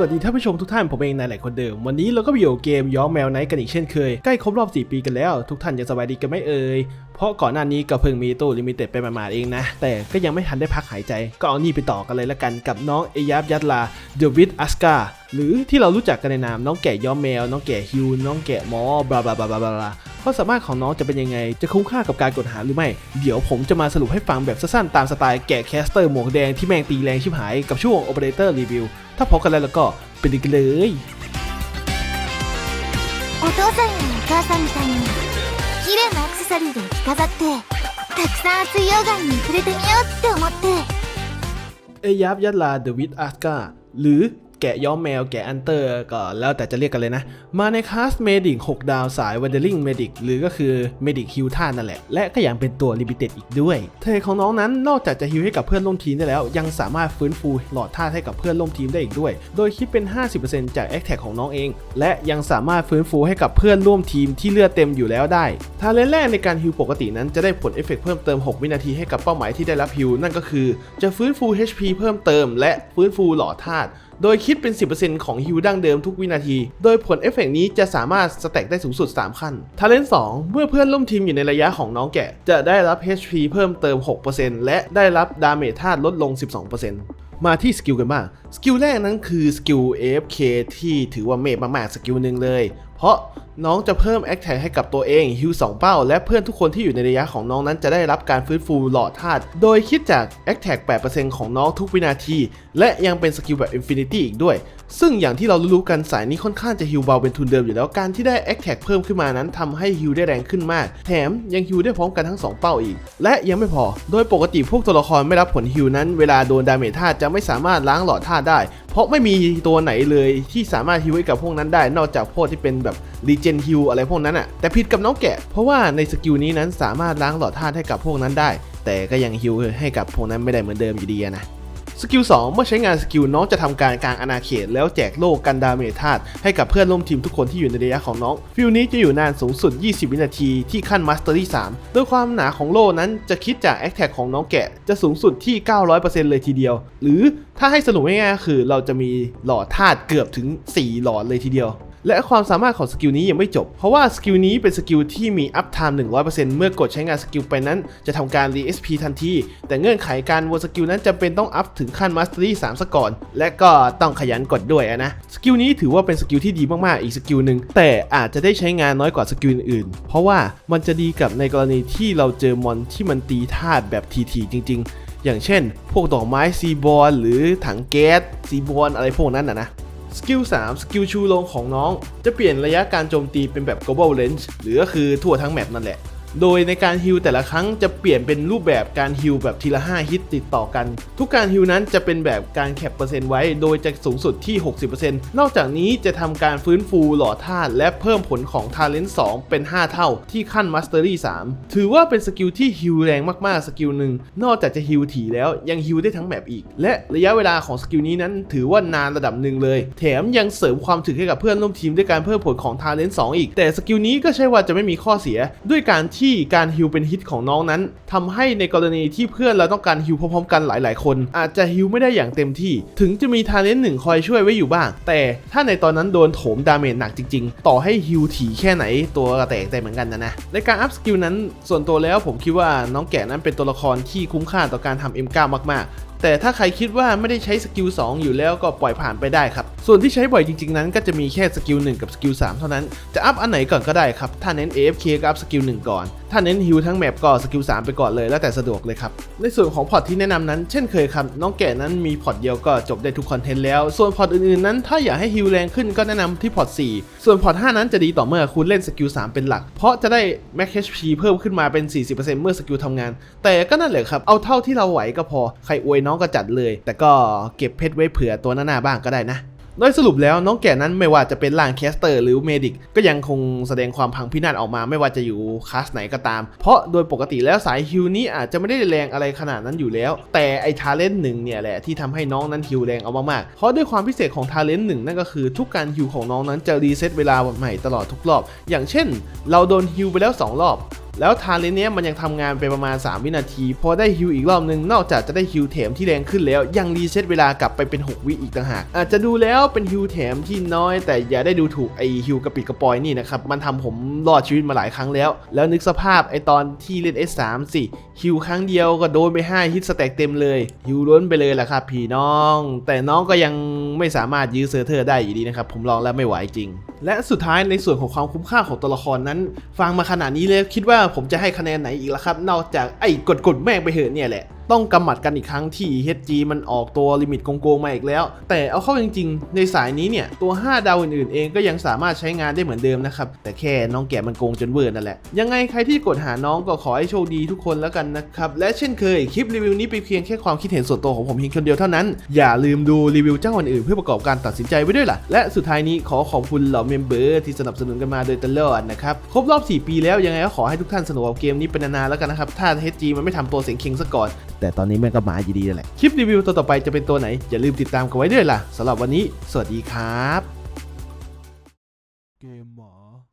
วัสดีท่านผู้ชมทุกท่านผมเองนายหลายคนเดิม วันนี้เราก็ไปอยู่เกมย้อมแมวไนท์กันอีกเช่นเคย ใกล้ครบรอบ 4 ปีกันแล้ว ทุกท่านยังสบายดีกันไหมเอ่ย เพราะก่อนหน้านี้ก็เพิ่งมีตู้ลิมิเต็ดไปมาๆเองนะ แต่ก็ยังไม่ทันได้พักหายใจ ก็เอานี่ไปต่อกันเลยละกันกับน้องเอยับยัตลาเดวิดอัสกาหรือที่เรารู้จักกันในนามน้องแก่ย้อมแมว น้องแก่ฮิวน้องแก่มอบลาบลาบลาบลาบลาความสามารถของน้องจะเป็นยังไง จะคุ้มค่ากับการกดหาหรือไม่ เดี๋ยวผมจะมาสรุปให้ฟังแบบสั้นๆตามสไตล์แกะแคสเตอร์หมวกแดงที่แมงตีแรงชิบหายกับช่วง Operator Review ถ้าพร้อมกันแล้วแล้วก็ไปดูกันเลย お父さんやお母さんみたいに綺麗なアクセサリーで着飾ってたくさん熱い溶岩に触れてみようって思って เอยับยัตลาเดวิดอาสกาหรือ แกะย้อมแมว แกะอันเตอร์ก็แล้วแต่จะเรียกกันเลยนะ มาในคลาสเมดิก6ดาวสายวันเดอร์ลิงเมดิกหรือก็คือเมดิกฮิวท่านั่นแหละ และก็ยังเป็นตัวลิมิเต็ดอีกด้วย เทของน้องนั้นนอกจากจะฮิวให้กับเพื่อนร่วมทีมได้แล้ว ยังสามารถฟื้นฟูหลอดธาให้กับเพื่อนร่วมทีมได้อีกด้วย โดยคิดเป็น 50%จากแอคแท็กของน้องเอง และยังสามารถฟื้นฟูให้กับเพื่อนร่วมทีมที่เลือดเต็มอยู่แล้วได้ทาเลนแรกในการฮิวปกตินั้นจะได้ผลเอฟเฟกต์เพิ่มเติม 6 วินาทีให้กับเป้าหมายที่ได้รับฮิวนั่นก็คือ จะฟื้นฟู HP เพิ่มเติม และฟื้นฟูหลอดธาตุ โดยคิดเป็น 10%ของฮิวดั้งเดิมทุกวินาที โดยผลเอฟเฟกต์นี้จะสามารถสแต็กได้สูงสุด 3 ขั้นทาเลน2เมื่อเพื่อนร่วมทีมอยู่ในระยะของน้องแกะ จะได้รับ HP เพิ่มเติม 6%และได้รับดาเมจธาตุลดลง 12%มาที่สกิลกันบ้าง สกิลแรกนั้นคือสกิล AFK ที่ถือว่าเมจมากๆสกิลหนึ่งเลย เพราะ น้องจะเพิ่มแอคแท็กให้กับตัวเองฮิว2เป้า และเพื่อนทุกคนที่อยู่ในระยะของน้องนั้นจะได้รับการฟื้นฟูหลอดธาตุโดยคิดจากแอคแท็ก8%ของน้องทุกวินาที และยังเป็นสกิลแบบ Infinity อีกด้วย ซึ่งอย่างที่เรารู้กันสายนี้ค่อนข้างจะฮิวเบาเป็นทุนเดิมอยู่แล้วการที่ได้แอคแท็กเพิ่มขึ้นมานั้นทำให้ฮิวได้แรงขึ้นมาก แถมยังฮิวได้พร้อมกันทั้ง 2 เป้าอีก และยังไม่พอ โดยปกติพวกตัวละครไม่รับผลฮิวนั้น เวลาโดนดาเมจธาตุจะไม่สามารถล้างหลอดธาตุได้ เพราะไม่มีตัวไหนเลยที่สามารถฮิวให้กับพวกนั้นได้ นอกจากพวกที่เป็นแบบรีเจนฮิวอะไรพวกนั้นอะแต่ผิดกับน้องแกะ เพราะว่าในสกิลนี้นั้นสามารถล้างหลอดธาตุให้กับพวกนั้นได้ แต่ก็ยังฮิวให้กับพวกนั้นไม่ได้เหมือนเดิมอยู่ดีนะสกิล2เมื่อใช้งานสกิลน้องจะทำการกลางอาณาเขต แล้วแจกโล่กันดาเมจธาตุให้กับเพื่อนร่วมทีมทุกคนที่อยู่ในระยะของน้อง ฟิลนี้จะอยู่นานสูงสุด 20 วินาทีที่ขั้นมาสเตอรี่3โดยความหนาของโล่นั้นจะคิดจากแอคแท็กของน้องแกะจะสูงสุดที่ 900%เลยทีเดียว หรือถ้าให้สรุปง่ายๆคือเราจะมีหลอดธาตุเกือบถึง 4 หลอดเลยทีเดียว และความสามารถของสกิลนี้ยังไม่จบ เพราะว่าสกิลนี้เป็นสกิลที่มีอัพไทม์100%เมื่อกดใช้งานสกิลไปนั้น จะทำการ re SP ทันที แต่เงื่อนไขการวนสกิลนั้นจำเป็นต้องอัพถึงขั้น Mastery 3ซะก่อน และก็ต้องขยันกดด้วยนะ สกิลนี้ถือว่าเป็นสกิลที่ดีมากๆ อีกสกิลหนึ่งแต่อาจจะได้ใช้งานน้อยกว่าสกิลอื่นๆ เพราะว่ามันจะดีกับในกรณีที่เราเจอมอนที่มันตีธาตุแบบทีๆจริง ๆ อย่างเช่น พวกดอกไม้ซีบอลหรือถังแก๊สซีบอลอะไรพวกนั้นนะนะ สกิล3สกิลชูลงของน้อง จะเปลี่ยนระยะการโจมตีเป็นแบบ global range หรือก็คือทั่วทั้งแมปนั่นแหละ โดยในการฮิลแต่ละครั้งจะเปลี่ยนเป็นรูปแบบการฮิลแบบทีละ 5 ฮิตติดต่อกัน ทุกการฮิลนั้นจะเป็นแบบการแคปเปอร์เซ็นต์ไว้ โดยจะสูงสุดที่ 60%นอกจากนี้จะทำการฟื้นฟูหล่อธาตุและเพิ่มผลของ Talent 2เป็น 5 เท่าที่ขั้น Mastery 3ถือว่าเป็นสกิลที่ฮิลแรงมากๆสกิลหนึ่งนอกจากจะฮิลถี่แล้วยังฮิลได้ทั้งแมปอีก และระยะเวลาของสกิลนี้นั้น ถือว่านานระดับหนึ่งเลย แถมยังเสริมความถึกให้กับเพื่อนร่วมทีมด้วยการเพิ่มผลของ Talent 2อีก แต่สกิลนี้ก็ใช่ว่าจะไม่มีข้อเสียด้วยการทที่การฮิลเป็นฮิตของน้องนั้นทำให้ในกรณีที่เพื่อนเราต้องการฮิลพร้อมๆกันหลาย ๆ คน อาจจะฮิลไม่ได้อย่างเต็มที่ ถึงจะมีทาเลนต์หนึ่งคอยช่วยไว้อยู่บ้าง แต่ถ้าในตอนนั้นโดนโถมดาเมจหนักจริง ๆ ต่อให้ฮิลถี่แค่ไหนตัวก็แตกแต่เหมือนกันนะนะในการอัพสกิลนั้นส่วนตัวแล้วผมคิดว่าน้องแกะนั้นเป็นตัวละครที่คุ้มค่าต่อการทำ M9 มากๆ แต่ถ้าใครคิดว่าไม่ได้ใช้สกิล2อยู่แล้วก็ปล่อยผ่านไปได้ครับ ส่วนที่ใช้บ่อยจริงๆนั้นก็จะมีแค่สกิล1กับสกิล3เท่านั้น จะอัพอันไหนก่อนก็ได้ครับ ถ้าเน้น AFK ก็อัพสกิล1ก่อน ถ้าเน้นฮิลทั้งแมปก็สกิล3ไปก่อนเลยแล้วแต่สะดวกเลยครับ ในส่วนของพอร์ตที่แนะนำนั้น เช่นเคยครับ น้องแก่นั้นมีพอร์ตเดียวก็จบได้ทุกคอนเทนต์แล้ว ส่วนพอร์ตอื่นๆนั้นถ้าอยากให้ฮิลแรงขึ้นก็แนะนำที่พอร์ต4ส่วนพอร์ต5นั้นจะดีต่อเมื่อคุณเล่นสกิล3เป็นหลัก เพราะจะได้ Max HP เพิ่มขึ้นมาเป็น 40%เมื่อสกิลทำงาน แต่ก็นั่นแหละครับเอาเท่าที่เราไหวก็พอใครอวยน้องก็จัดเลย แต่ก็เก็บเพชรไว้เผื่อตัวหน้าๆบ้างก็ได้นะ โดยสรุปแล้วน้องแก่นั้นไม่ว่าจะเป็นล่างแคสเตอร์หรือเมดิกก็ยังคงแสดงความพังพินาศออกมาไม่ว่าจะอยู่คลาสไหนก็ตาม เพราะโดยปกติแล้วสายฮิวนี้อาจจะไม่ได้แรงอะไรขนาดนั้นอยู่แล้ว แต่ไอ้ทาเลนต์หนึ่งเนี่ยแหละที่ทำให้น้องนั้นฮิวแรงเอามากๆเพราะด้วยความพิเศษของทาเลนต์หนึ่งนั่นก็คือทุกการฮิวของน้องนั้นจะรีเซ็ตเวลาใหม่ตลอดทุกรอบ อย่างเช่น เราโดนฮิวไปแล้วสองรอบ แล้วทาเลนเนี้ยมันยังทำงานไปประมาณ 3 วินาที พอได้ฮิวอีกรอบนึง นอกจากจะได้ฮิวแถมที่แรงขึ้นแล้ว ยังรีเซ็ตเวลากลับไปเป็น 6 วิอีกต่างหาก อาจจะดูแล้วเป็นฮิวแถมที่น้อย แต่อย่าได้ดูถูกไอฮิวกระปิดกระปอยนี่นะครับ มันทำผมรอดชีวิตมาหลายครั้งแล้ว แล้วนึกสภาพไอตอนที่เล่น S3 สิฮิวครั้งเดียวก็โดนไป5ฮิตสแต็กเต็มเลยฮิวล้นไปเลยแหละครับพี่น้อง แต่น้องก็ยังไม่สามารถยื้อเซอร์เทอร์ได้อยู่ดีนะครับผมลองแล้วไม่ไหวจริง และสุดท้ายในส่วนของความคุ้มค่าของตัวละครนั้น ฟังมาขนาดนี้แล้วคิดว่าผมจะให้คะแนนไหนอีกล่ะครับ นอกจากไอ้กดกดๆแม่งไปเหอะเนี่ยแหละ ต้องกำหมัดกันอีกครั้งที่ HG มันออกตัวลิมิตโกงๆมาอีกแล้ว แต่เอาเข้าจริงๆ ในสายนี้เนี่ย ตัว 5 ดาวอื่นๆ เองก็ยังสามารถใช้งานได้เหมือนเดิมนะครับ แต่แค่น้องแกะมันโกงจนเวอร์นั่นแหละ ยังไงใครที่กดหาน้องก็ขอให้โชคดีทุกคนแล้วกันนะครับ และเช่นเคยคลิปรีวิวนี้เป็นเพียงแค่ความคิดเห็นส่วนตัวของผมเพียงคนเดียวเท่านั้น อย่าลืมดูรีวิวเจ้าอื่นๆเพื่อประกอบการตัดสินใจไว้ด้วยล่ะ และสุดท้ายนี้ขอขอบคุณเหล่าเมมเบอร์ที่สนับสนุนกันมาโดยตลอดนะครับ ครบรอบ 4 ปีแล้วยังไงก็ขอให้ทุกท่านสนุกกับเกมนี้เป็นนานๆแล้วกันนะครับ ถ้า HG มันไม่ทำตัวเสียงเคิงซะก่อนแต่ตอนนี้มันก็มาอยู่ดีนั่นแหละคลิปรีวิวตัวต่อไปจะเป็นตัวไหนอย่าลืมติดตามกันไว้ด้วยล่ะสำหรับวันนี้ สวัสดีครับ